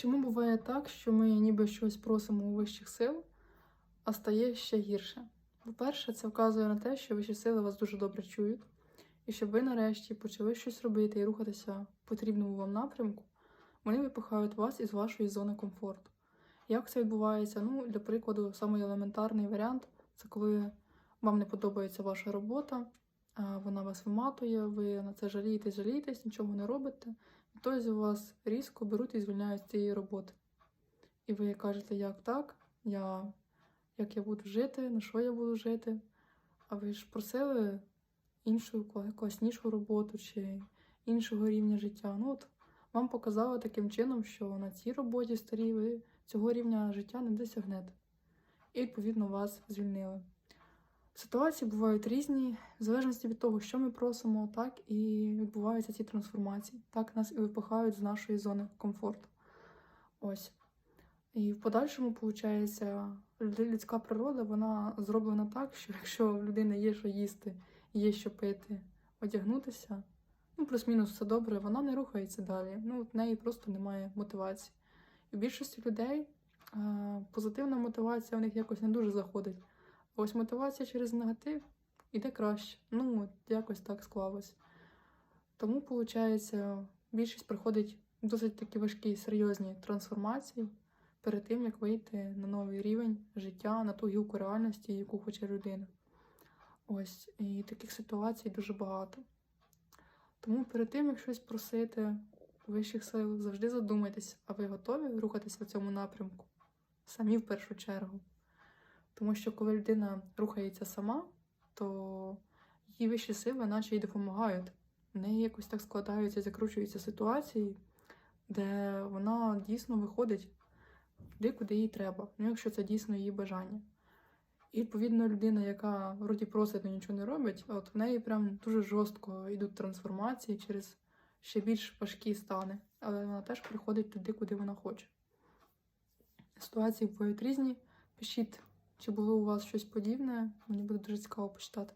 Чому буває так, що ми ніби щось просимо у вищих сил, а стає ще гірше? По-перше, це вказує на те, що вищі сили вас дуже добре чують, і щоб ви нарешті почали щось робити і рухатися в потрібному вам напрямку, вони випихають вас із вашої зони комфорту. Як це відбувається? Ну, для прикладу, самий елементарний варіант це коли вам не подобається ваша робота, вона вас виматує, ви на це жалієтесь, жалієтесь, нічого не робите. І тоді вас різко беруть і звільняють з цієї роботи. І ви кажете, як так? Я, як я буду жити, на що я буду жити? А ви ж просили іншу кла- класнішу роботу чи іншого рівня життя. Ну от вам показали таким чином, що на цій роботі старій ви цього рівня життя не досягнете. І відповідно вас звільнили. Ситуації бувають різні, в залежності від того, що ми просимо, так і відбуваються ці трансформації. Так нас і випихають з нашої зони комфорту. Ось. І в подальшому, виходить, людська природа вона зроблена так, що якщо в людини є що їсти, є що пити, одягнутися, ну, плюс-мінус все добре, вона не рухається далі. Ну, в неї просто немає мотивації. І в більшості людей е, позитивна мотивація в них якось не дуже заходить. Ось мотивація через негатив іде краще. Ну, якось так склалось. Тому, виходить, більшість проходить досить такі важкі, серйозні трансформації перед тим, як вийти на новий рівень життя, на ту гілку реальності, яку хоче людина. Ось, і таких ситуацій дуже багато. Тому перед тим, як щось просити вищих сил, завжди задумайтесь, а ви готові рухатися в цьому напрямку? Самі в першу чергу. Тому що коли людина рухається сама, то її вищі сили, наче й допомагають. В неї якось так складаються, закручуються ситуації, де вона дійсно виходить туди, куди їй треба, ну якщо це дійсно її бажання. І відповідно людина, яка вроді просить, але нічого не робить, от в неї прям дуже жорстко йдуть трансформації через ще більш важкі стани, але вона теж приходить туди, куди вона хоче. Ситуації бувають різні. Пишіть, чи було у вас щось подібне, мені буде дуже цікаво почитати.